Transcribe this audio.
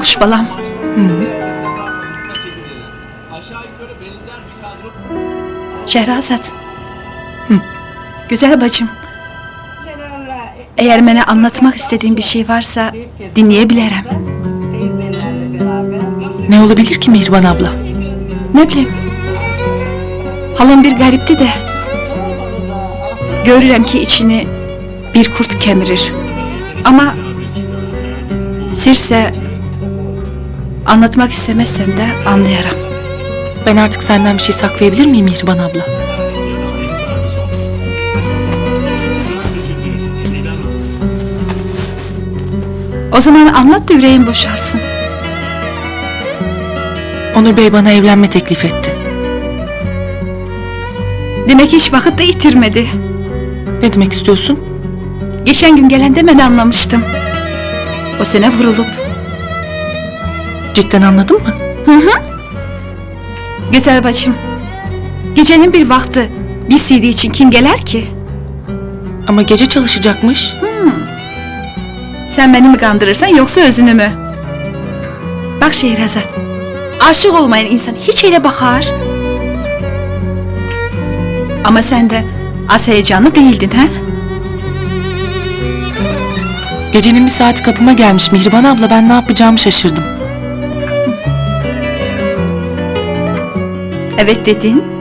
kuş balam. Yukarı benzer bir kadro Şehrazat. Güzel bacım. Eğer bana anlatmak istediğin bir şey varsa dinleyebilirim. Ne olabilir ki Mihriban abla? Ne bileyim. Halam bir garipti de. Görürüm ki içini bir kurt kemirir. Ama sirse anlatmak istemezsen de anlayarım. Ben artık senden bir şey saklayabilir miyim Mihriban abla? O zaman anlat da yüreğin boşalsın. Onur Bey bana evlenme teklif etti. Demek hiç vakit de yitirmedi. Ne demek istiyorsun? Geçen gün gelende ben anlamıştım. O sene vurulup. Cidden anladın mı? Güzel bacım. Gecenin bir vakti bir CD için kim gelir ki? Ama gece çalışacakmış. Sen beni mi kandırırsan yoksa özünü mü? Bak Şehrazat. Aşık olmayan insan hiç öyle bakar. Ama sen de az heyecanlı değildin ha? Gecenin bir saati kapıma gelmiş Mihriban abla ben ne yapacağımı şaşırdım. Evet dedin.